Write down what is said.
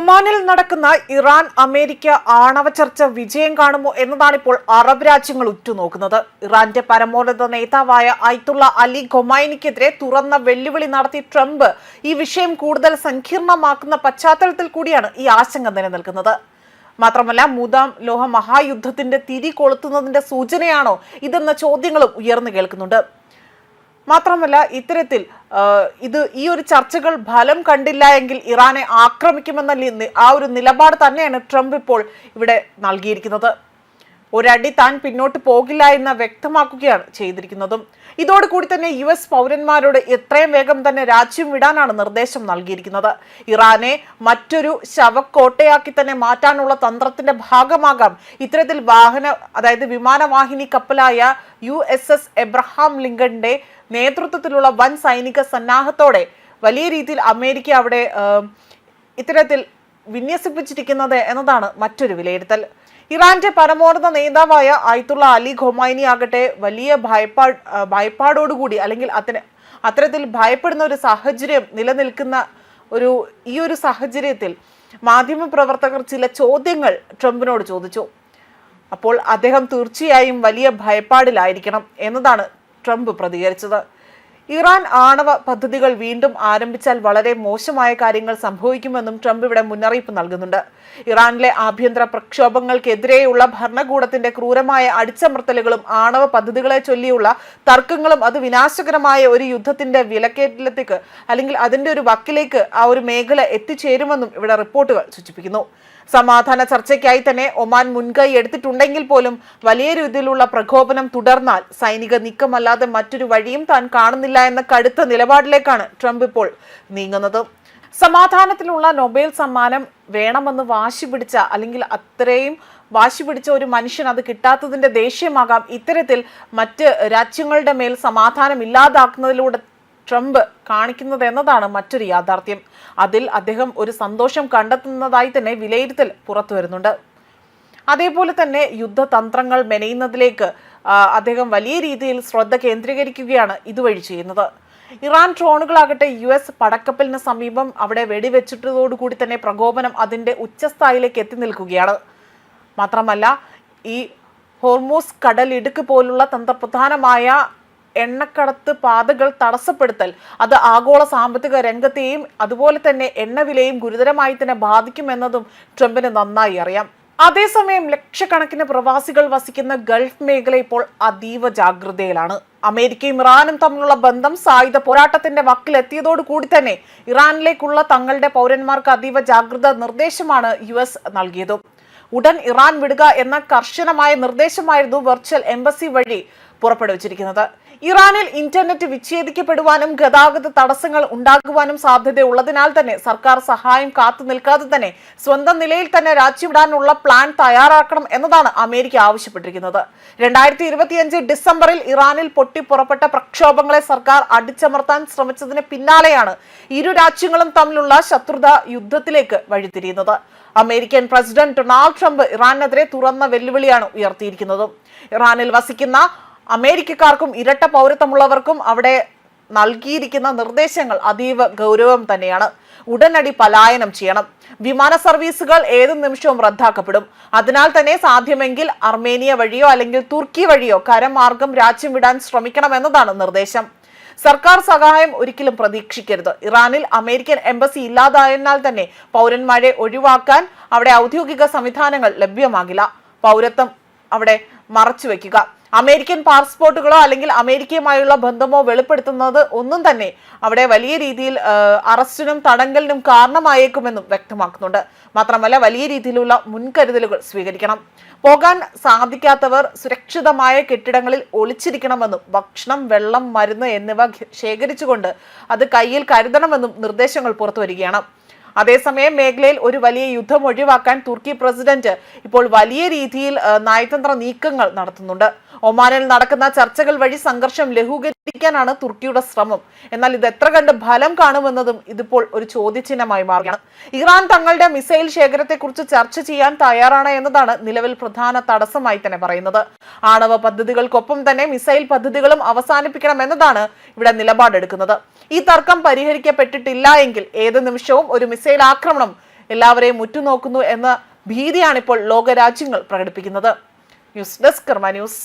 ഒമാനിൽ നടക്കുന്ന Iran America ആണവ ചർച്ച വിജയം കാണുമോ എന്നതാണ് ഇപ്പോൾ അറബ് രാജ്യങ്ങൾ ഉറ്റുനോക്കുന്നത്. ഇറാന്റെ പരമോന്നത നേതാവായ ഐത്തുള്ള അലി ഖൊമൈനിക്കെതിരെ തുറന്ന വെല്ലുവിളി നടത്തി ട്രംപ് ഈ വിഷയം കൂടുതൽ സങ്കീർണമാക്കുന്ന പശ്ചാത്തലത്തിൽ കൂടിയാണ് ഈ ആശങ്ക നിലനിൽക്കുന്നത്. മാത്രമല്ല മൂന്നാം ലോക മഹായുദ്ധത്തിന്റെ തിരി കൊളുത്തുന്നതിന്റെ സൂചനയാണോ ഇതെന്ന ചോദ്യങ്ങളും ഉയർന്നു കേൾക്കുന്നുണ്ട്. മാത്രമല്ല ഇത്തരത്തിൽ ഇത് ഈ ഒരു ചർച്ചകൾ ഫലം കണ്ടില്ല എങ്കിൽ ഇറാനെ ആക്രമിക്കുമെന്ന ആ ഒരു നിലപാട് തന്നെയാണ് ട്രംപ് ഇപ്പോൾ ഇവിടെ നൽകിയിരിക്കുന്നത്. ഒരടി താൻ പിന്നോട്ട് പോകില്ല എന്ന് വ്യക്തമാക്കുകയാണ് ചെയ്തിരിക്കുന്നതും. ഇതോടുകൂടി തന്നെ യു എസ് പൗരന്മാരോട് എത്രയും വേഗം തന്നെ രാജ്യം വിടാനാണ് നിർദ്ദേശം നൽകിയിരിക്കുന്നത്. ഇറാനെ മറ്റൊരു ശവക്കോട്ടയാക്കി തന്നെ മാറ്റാനുള്ള തന്ത്രത്തിന്റെ ഭാഗമാകാം. ഇത്തരത്തിൽ വാഹന അതായത് വിമാനവാഹിനി കപ്പലായ യു എസ് എസ് എബ്രഹാം ലിങ്കന്റെ നേതൃത്വത്തിലുള്ള വൻ സൈനിക സന്നാഹത്തോടെ വലിയ രീതിയിൽ അമേരിക്ക അവിടെ ഇത്തരത്തിൽ വിന്യസിപ്പിച്ചിരിക്കുന്നത് എന്നതാണ് മറ്റൊരു വിലയിരുത്തൽ. ഇറാന്റെ പരമോന്നത നേതാവായ ആയിത്തുള്ള അലി ഖൊമൈനി ആകട്ടെ വലിയ ഭയപ്പാ ഭയപ്പാടോടുകൂടി അല്ലെങ്കിൽ അതിന് അത്തരത്തിൽ ഭയപ്പെടുന്ന ഒരു സാഹചര്യം നിലനിൽക്കുന്ന ഒരു ഈ ഒരു സാഹചര്യത്തിൽ മാധ്യമപ്രവർത്തകർ ചില ചോദ്യങ്ങൾ ട്രംപിനോട് ചോദിച്ചു. അപ്പോൾ അദ്ദേഹം തീർച്ചയായും വലിയ ഭയപ്പാടിലായിരിക്കണം എന്നതാണ് ട്രംപ് പ്രതികരിച്ചത്. ഇറാൻ ആണവ പദ്ധതികൾ വീണ്ടും ആരംഭിച്ചാൽ വളരെ മോശമായ കാര്യങ്ങൾ സംഭവിക്കുമെന്നും ട്രംപ് ഇവിടെ മുന്നറിയിപ്പ് നൽകുന്നുണ്ട്. ഇറാനിലെ ആഭ്യന്തര പ്രക്ഷോഭങ്ങൾക്കെതിരെയുള്ള ഭരണകൂടത്തിന്റെ ക്രൂരമായ അടിച്ചമർത്തലുകളും ആണവ പദ്ധതികളെ ചൊല്ലിയുള്ള തർക്കങ്ങളും അത് വിനാശകരമായ ഒരു യുദ്ധത്തിന്റെ വിലക്കേറ്റിലേക്ക് അല്ലെങ്കിൽ അതിന്റെ ഒരു വക്കിലേക്ക് ആ ഒരു മേഖല എത്തിച്ചേരുമെന്നും ഇവിടെ റിപ്പോർട്ടുകൾ സൂചിപ്പിക്കുന്നു. സമാധാന ചർച്ചയ്ക്കായി തന്നെ ഒമാൻ മുൻകൈ എടുത്തിട്ടുണ്ടെങ്കിൽ പോലും വലിയ രീതിയിലുള്ള പ്രകോപനം തുടർന്നാൽ സൈനിക നീക്കമല്ലാതെ മറ്റൊരു വഴിയും താൻ കാണുന്നില്ല എന്ന കടുത്ത നിലപാടിലേക്കാണ് ട്രംപ് ഇപ്പോൾ നീങ്ങുന്നത്. സമാധാനത്തിലുള്ള നൊബേൽ സമ്മാനം വേണമെന്ന് വാശി പിടിച്ച അല്ലെങ്കിൽ അത്രയും വാശി പിടിച്ച ഒരു മനുഷ്യൻ അത് കിട്ടാത്തതിന്റെ ദേഷ്യമാകാം. ഇത്തരത്തിൽ മറ്റ് രാജ്യങ്ങളുടെ മേൽ സമാധാനം ഇല്ലാതാക്കുന്നതിലൂടെ ട്രംപ് കാണിക്കുന്നത് എന്നതാണ് മറ്റൊരു യാഥാർത്ഥ്യം. അതിൽ അദ്ദേഹം ഒരു സന്തോഷം കണ്ടെത്തുന്നതായി തന്നെ വിലയിരുത്തൽ പുറത്തു വരുന്നുണ്ട്. അതേപോലെ തന്നെ യുദ്ധതന്ത്രങ്ങൾ മെനയുന്നതിലേക്ക് അദ്ദേഹം വലിയ രീതിയിൽ ശ്രദ്ധ കേന്ദ്രീകരിക്കുകയാണ് ഇതുവഴി ചെയ്യുന്നത്. ഇറാൻ ഡ്രോണുകളാകട്ടെ യു എസ് പടക്കപ്പലിന് സമീപം അവിടെ വെടിവെച്ചിട്ടതോടുകൂടി തന്നെ പ്രകോപനം അതിന്റെ ഉച്ചസ്ഥായിലേക്ക് എത്തി നിൽക്കുകയാണ്. മാത്രമല്ല ഈ ഹോർമൂസ് കടലിടുക്ക് പോലുള്ള തന്ത്രപ്രധാനമായ എണ്ണക്കടത്ത് പാതകൾ തടസ്സപ്പെടുത്തൽ. അത് ആഗോള സാമ്പത്തിക രംഗത്തെയും അതുപോലെ തന്നെ എണ്ണവിലയും ഗുരുതരമായി തന്നെ ബാധിക്കുമെന്നതും ട്രംപിന് നന്നായി അറിയാം. അതേസമയം ലക്ഷക്കണക്കിന് പ്രവാസികൾ വസിക്കുന്ന ഗൾഫ് മേഖല ഇപ്പോൾ അതീവ ജാഗ്രതയിലാണ്. അമേരിക്കയും ഇറാനും തമ്മിലുള്ള ബന്ധം സായുധ പോരാട്ടത്തിന്റെ വക്കിലെത്തിയതോടു കൂടി തന്നെ ഇറാനിലേക്കുള്ള തങ്ങളുടെ പൗരന്മാർക്ക് അതീവ ജാഗ്രത നിർദ്ദേശമാണ് യു എസ് നൽകിയത്. ഉടൻ ഇറാൻ വിടുക എന്ന കർശനമായ നിർദ്ദേശമായിരുന്നു വെർച്വൽ എംബസി വഴി പുറപ്പെടുവിച്ചിരിക്കുന്നത്. ഇറാനിൽ ഇന്റർനെറ്റ് വിച്ഛേദിക്കപ്പെടുവാനും ഗതാഗത തടസ്സങ്ങൾ ഉണ്ടാകുവാനും സാധ്യതയുള്ളതിനാൽ തന്നെ സർക്കാർ സഹായം കാത്തു നിൽക്കാതെ തന്നെ സ്വന്തം നിലയിൽ തന്നെ രാജ്യവിടാനുള്ള പ്ലാൻ തയ്യാറാക്കണം എന്നതാണ് അമേരിക്ക ആവശ്യപ്പെട്ടിരിക്കുന്നത്. രണ്ടായിരത്തി ഇരുപത്തിയഞ്ച് ഡിസംബറിൽ ഇറാനിൽ പൊട്ടിപ്പുറപ്പെട്ട പ്രക്ഷോഭങ്ങളെ സർക്കാർ അടിച്ചമർത്താൻ ശ്രമിച്ചതിന് പിന്നാലെയാണ് ഇരു രാജ്യങ്ങളും തമ്മിലുള്ള ശത്രുത യുദ്ധത്തിലേക്ക് വഴിതിരിയുന്നത്. അമേരിക്കൻ പ്രസിഡന്റ് ഡൊണാൾഡ് ട്രംപ് ഇറാനെതിരെ തുറന്ന വെല്ലുവിളിയാണ് ഉയർത്തിയിരിക്കുന്നതും. ഇറാനിൽ വസിക്കുന്ന അമേരിക്കക്കാർക്കും ഇരട്ട പൗരത്വമുള്ളവർക്കും അവിടെ നൽകിയിരിക്കുന്ന നിർദ്ദേശങ്ങൾ അതീവ ഗൗരവം തന്നെയാണ്. ഉടനടി പലായനം ചെയ്യണം. വിമാന സർവീസുകൾ ഏത് നിമിഷവും റദ്ദാക്കപ്പെടും. അതിനാൽ തന്നെ സാധ്യമെങ്കിൽ അർമേനിയ വഴിയോ അല്ലെങ്കിൽ തുർക്കി വഴിയോ കരമാർഗം രാജ്യം വിടാൻ ശ്രമിക്കണമെന്നതാണ് നിർദ്ദേശം. സർക്കാർ സഹായം ഒരിക്കലും പ്രതീക്ഷിക്കരുത്. ഇറാനിൽ അമേരിക്കൻ എംബസി ഇല്ലാതായതിനാൽ തന്നെ പൗരന്മാരെ ഒഴിവാക്കാൻ അവിടെ ഔദ്യോഗിക സംവിധാനങ്ങൾ ലഭ്യമാകില്ല. പൗരത്വം അവിടെ മറച്ചു വെക്കുക അമേരിക്കൻ പാസ്പോർട്ടുകളോ അല്ലെങ്കിൽ അമേരിക്കയുമായുള്ള ബന്ധമോ വെളിപ്പെടുത്തുന്നത് ഒന്നും തന്നെ അവിടെ വലിയ രീതിയിൽ അറസ്റ്റിനും തടങ്കലിനും കാരണമായേക്കുമെന്നും വ്യക്തമാക്കുന്നുണ്ട്. മാത്രമല്ല വലിയ രീതിയിലുള്ള മുൻകരുതലുകൾ സ്വീകരിക്കണം. പോകാൻ സാധിക്കാത്തവർ സുരക്ഷിതമായ കെട്ടിടങ്ങളിൽ ഒളിച്ചിരിക്കണമെന്നും ഭക്ഷണം വെള്ളം മരുന്ന് എന്നിവ ശേഖരിച്ചുകൊണ്ട് അത് കയ്യിൽ കരുതണമെന്നും നിർദ്ദേശങ്ങൾ പുറത്തു വരികയാണ് അതേസമയം മേഖലയിൽ ഒരു വലിയ യുദ്ധം ഒഴിവാക്കാൻ തുർക്കി പ്രസിഡന്റ് ഇപ്പോൾ വലിയ രീതിയിൽ നയതന്ത്ര നീക്കങ്ങൾ നടത്തുന്നുണ്ട്. ഒമാനിൽ നടക്കുന്ന ചർച്ചകൾ വഴി സംഘർഷം ലഘൂകരിക്കാനാണ് തുർക്കിയുടെ ശ്രമം. എന്നാൽ ഇത് എത്ര കണ്ട് ഫലം കാണുമെന്നതും ഇതിപ്പോൾ ഒരു ചോദ്യചിഹ്നമായി മാറുകയാണ്. ഇറാൻ തങ്ങളുടെ മിസൈൽ ശേഖരത്തെക്കുറിച്ച് ചർച്ച ചെയ്യാൻ തയ്യാറാണ് എന്നതാണ് നിലവിൽ പ്രധാന തടസ്സമായി തന്നെ പറയുന്നത്. ആണവ പദ്ധതികൾക്കൊപ്പം തന്നെ മിസൈൽ പദ്ധതികളും അവസാനിപ്പിക്കണം എന്നതാണ് ഇവിടെ നിലപാടെടുക്കുന്നത്. ഈ തർക്കം പരിഹരിക്കപ്പെട്ടിട്ടില്ല എങ്കിൽ ഏത് നിമിഷവും ഒരു മിസൈൽ ആക്രമണം എല്ലാവരെയും ഉറ്റുനോക്കുന്നു എന്ന ഭീതിയാണിപ്പോൾ ലോകരാജ്യങ്ങൾ പ്രകടിപ്പിക്കുന്നത്. News desk Karma news.